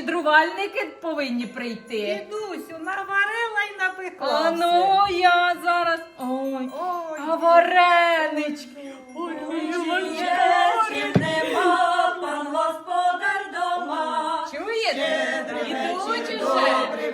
щедрувальники повинні прийти. Дідусю, наварила й напекла. А ну я зараз. Ой, Ой, а варенички. Ой, ой, нема пан господар дома. Чуєте? Ідуть уже.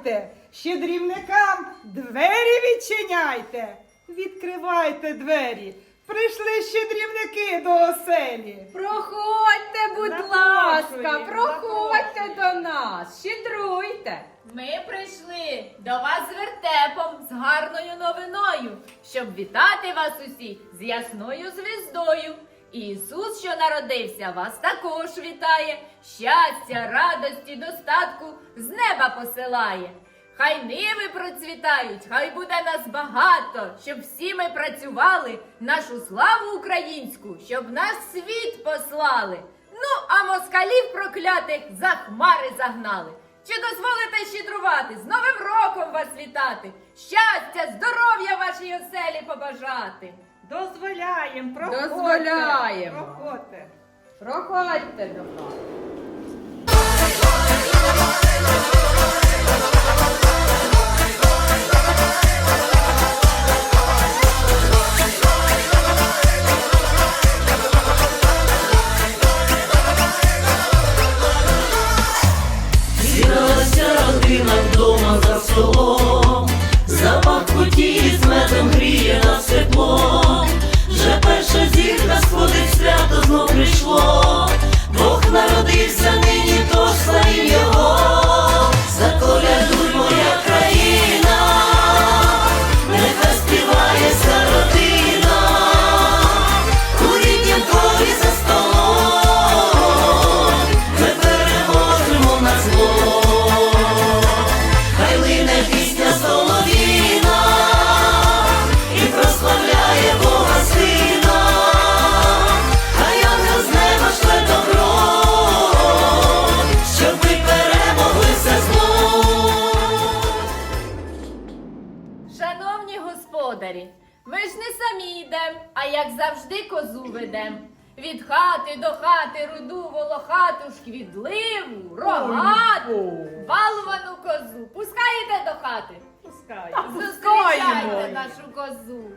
Зустрічайте, щедрівникам двері відчиняйте, відкривайте двері, прийшли щедрівники до оселі. Проходьте, будь Запрошую, ласка, проходьте до нас, щедруйте. Ми прийшли до вас з вертепом з гарною новиною, щоб вітати вас усіх з ясною звіздою. Ісус, що народився, вас також вітає, щастя, радості, достатку з неба посилає. Хай ниви процвітають, хай буде нас багато, щоб всі ми працювали, нашу славу українську, щоб наш світ послали. Ну, а москалів проклятих за хмари загнали. Чи дозволите щедрувати, з Новим роком вас вітати, щастя, здоров'я вашій оселі побажати. Дозволяємо, проходьте. Дозволяємо. Проходьте. Проходьте до нас. Зібралася родина вдома за столом, хати до хати руду волохату, шквідливу, рогату, балувану козу. Пускаєте до хати? Пускай. Зустрічайте нашу козу.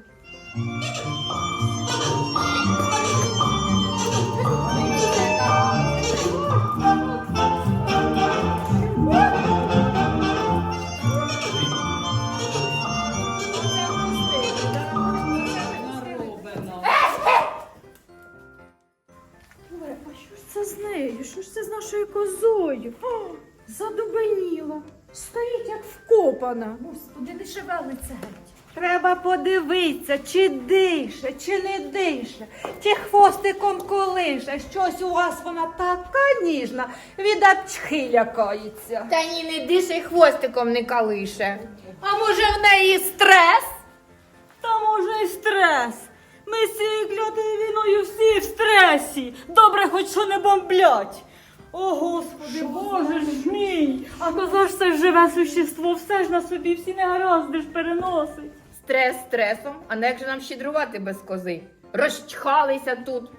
Вкопана. Господи, не шевелиться геть. Треба подивитися, чи дише, чи не дише, чи хвостиком колише. Щось у вас вона така ніжна, від апчхи лякається. Та ні, не дише хвостиком не калише. А може в неї стрес? Та може й стрес. Ми з цією клятою війною всі в стресі. Добре, хоч що не бомблять. О, Господи, Боже ж мій! А коза ж це ж живе существо, все ж на собі всі негаразди ж переносить. Стрес стресом, а не як же нам щедрувати без кози? Розчхалися тут.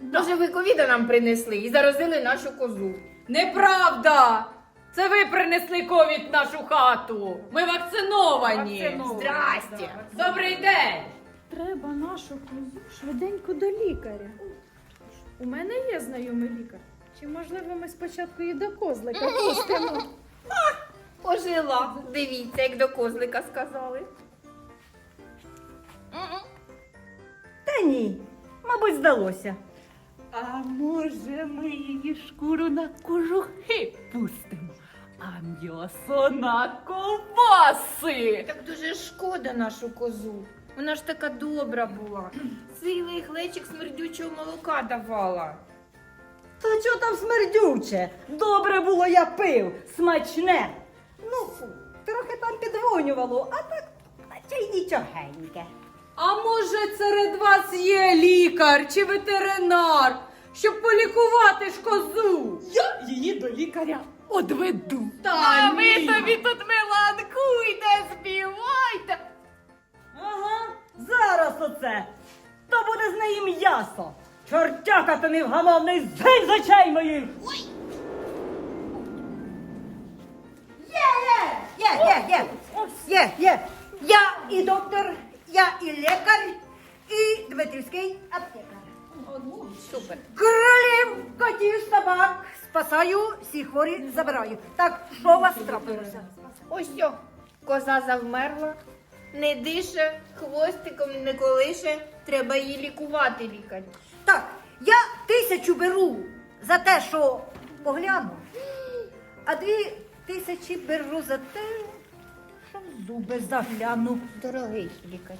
Може, ви ковіда нам принесли і заразили нашу козу. Неправда! Це ви принесли ковід в нашу хату. Ми вакциновані. Вакциновані. Здрасте. Добрий день. Треба нашу козу швиденько до лікаря. У мене є знайомий лікар. Чи можливо ми спочатку і до козлика пустимо? Ожила. Дивіться, як до козлика сказали. Та ні, мабуть, здалося. А може ми її шкуру на кожухи пустимо, а м'ясо на ковбаси. Так дуже шкода нашу козу. Вона ж така добра була. Цілий глечик смердючого молока давала. Та чого там смердюче? Добре було, я пив, смачне. Ну, трохи там підвонювало, а так, наче й нічогеньке. А може серед вас є лікар чи ветеринар, щоб полікувати ж козу? Я її до лікаря одведу. А ви тобі тут меланкуйте, співайте. Ага, зараз оце. То буде з неї м'ясо. Чортяка ти невгамовний зень з очей моїх. Є, є, є, є, є, є. Я і доктор, я і лікар, і Дмитрівський аптекар. Супер. Кролів, котів, собак спасаю, всі хворі забираю. Так, що у вас трапилося? Ось що, коза завмерла, не дише, хвостиком не колише, треба її лікувати, лікар. Так, я тисячу беру за те, що погляну, а дві тисячі беру за те, що в зуби загляну. Дорогий лікар.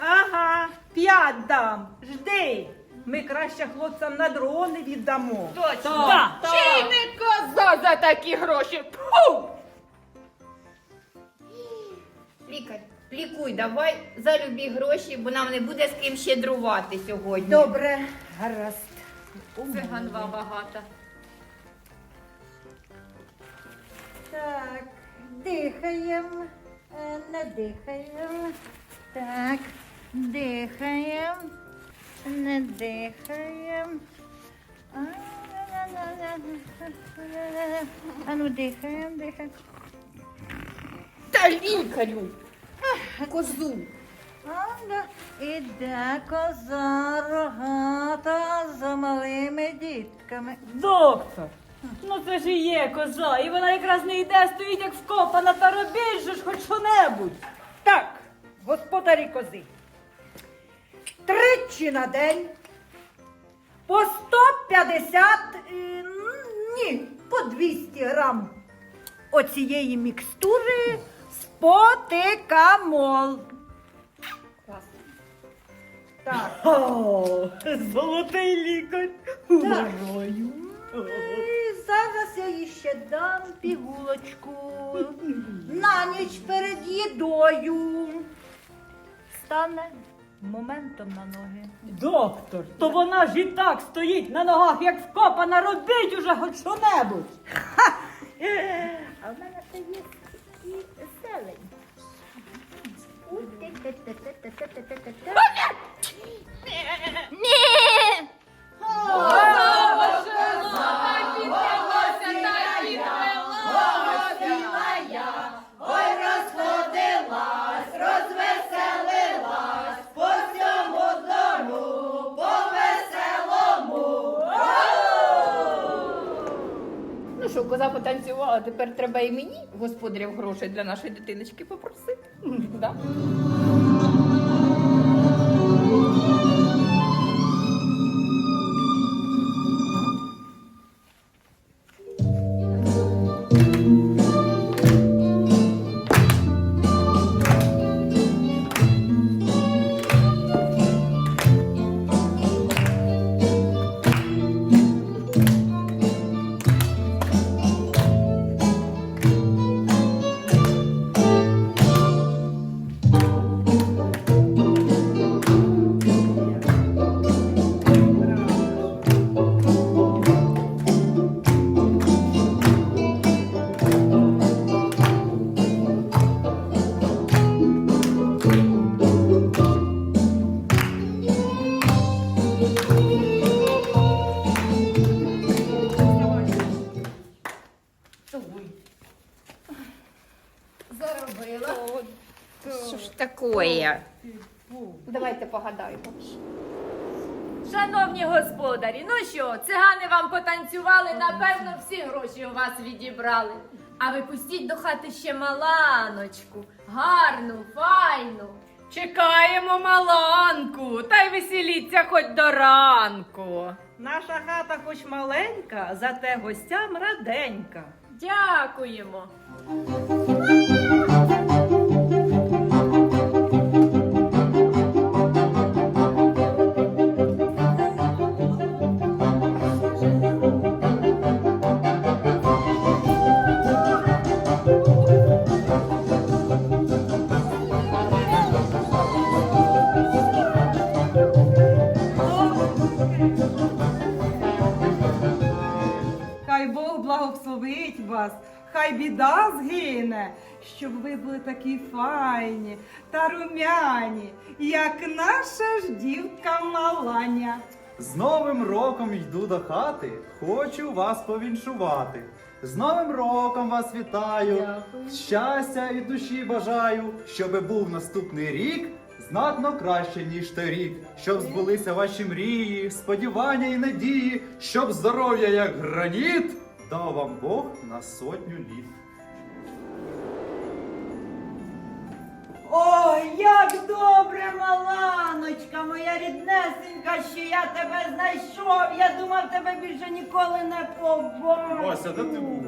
Ага, п'ять дам. Жди. Ми краще хлопцям на дрони віддамо. Точно. Так. Чи не коза за такі гроші? Фу! Лікар, лікуй, давай за любі гроші, бо нам не буде з ким щедрувати сьогодні. Добре, гаразд. Це ганва багата. Так, дихаємо, е, не дихаємо. Так, дихаємо, не дихаємо. А. А ну дихаємо, дихаємо. Та лікарю! Козу! Ага, іде коза рогата за малими дітками. Доктор, ну це ж і є коза, і вона якраз не йде, стоїть як вкопана, та робіть же ж хоч що-небудь. Так, господарі кози. Тричі на день по 150, е, ні, по 200 грам оцієї мікстури спотикамол. Так. О, золотий лікар. І зараз я їй ще дам пігулочку на ніч перед їдою. Стане моментом на ноги. Доктор, то вона ж і так стоїть на ногах, як вкопана, робіть уже хоч що-небудь. А в мене це є і зелень. Ну коза потанцювала, тепер треба і мені господарів грошей для нашої дитиночки попросити. Да? Давайте погадаємо. Шановні господарі, ну що, цигани вам потанцювали, напевно, всі гроші у вас відібрали. А ви пустіть до хати ще маланочку, гарну, файну. Чекаємо маланку, та й веселіться хоч до ранку. Наша хата хоч маленька, зате гостям раденька. Дякуємо. Бог благословить вас, хай біда згине, щоб ви були такі файні та румяні, як наша ж дівка Маланя. З Новим роком йду до хати, хочу вас повіншувати. З Новим роком вас вітаю, щастя і душі бажаю, щоби був наступний рік знатно краще, ніж торік, щоб збулися ваші мрії, сподівання і надії, щоб здоров'я як граніт дав вам Бог на сотню літ. Ой, як добре, Маланочка, моя ріднесенька, що я тебе знайшов. Я думав, тебе більше ніколи не побачу. Вася, де ти був?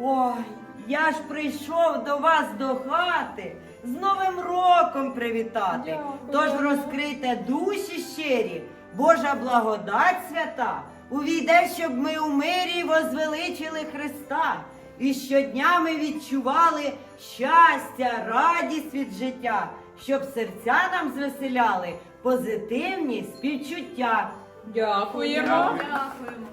Ой, я ж прийшов до вас до хати з Новим роком привітати. Тож розкрийте душі щирі, Божа благодать свята. Увійде, щоб ми у мирі возвеличили Христа. І щодня ми відчували щастя, радість від життя, щоб серця нам звеселяли позитивні співчуття. Дякуємо. Дякуємо.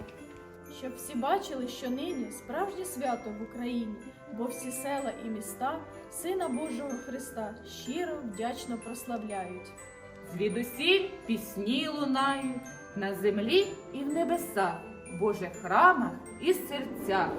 Щоб всі бачили, що нині справжнє свято в Україні, бо всі села і міста Сина Божого Христа щиро вдячно прославляють. Звідусіль пісні лунають на землі і в небесах, в Божих храмах і серцях.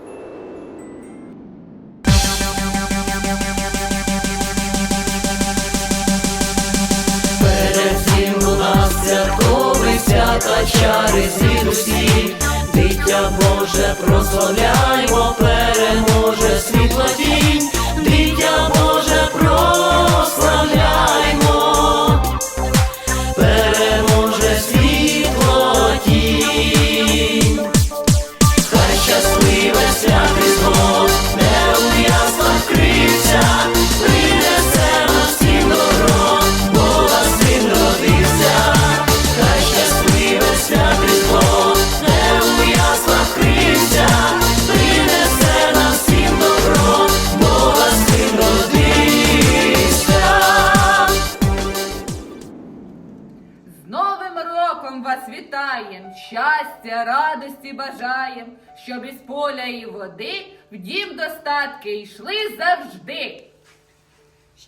Перед у нас церковний свята чари звідусі, дитя Боже, прославляймо, переможе світла тінь, дитя Боже, прославляймо, щоб із поля і води в дім достатки йшли завжди.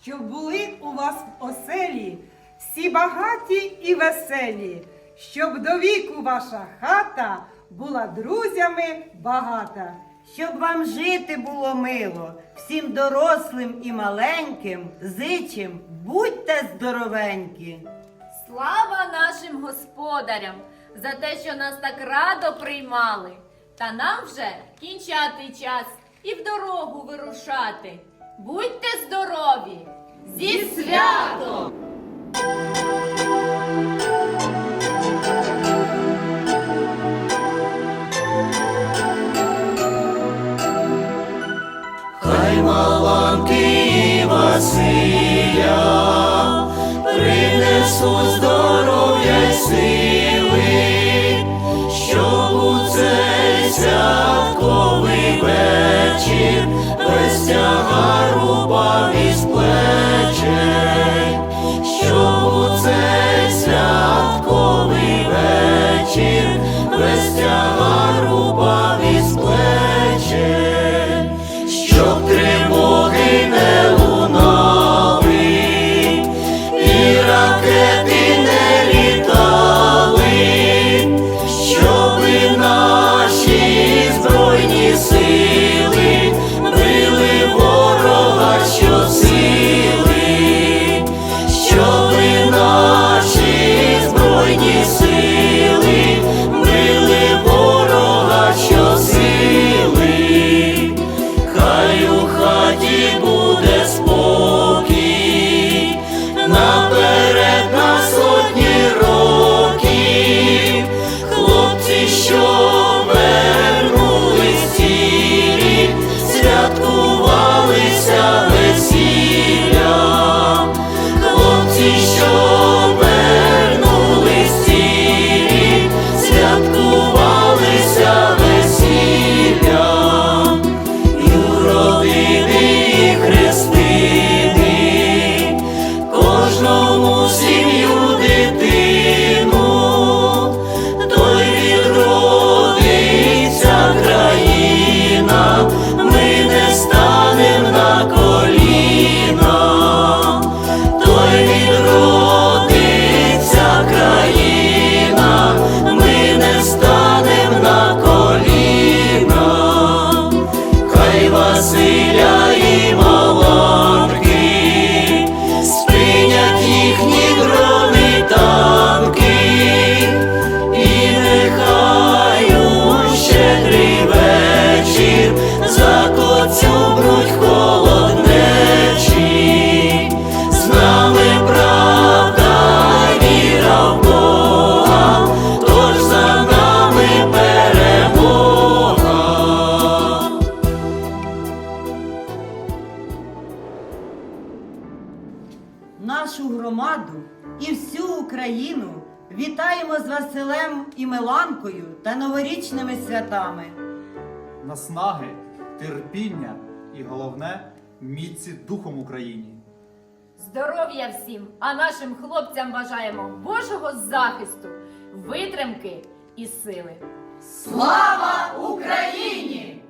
Щоб були у вас в оселі всі багаті і веселі, щоб до віку ваша хата була друзями багата. Щоб вам жити було мило, всім дорослим і маленьким, зичим, будьте здоровенькі. Слава нашим господарям за те, що нас так радо приймали. Та нам вже кінчати час і в дорогу вирушати. Будьте здорові! Зі святом! Хай маланки Василя принесуть здоров'я tomorrow. Новорічними. Наснаги, терпіння і головне міці духом Україні. Здоров'я всім, а нашим хлопцям бажаємо Божого захисту, витримки і сили. Слава Україні!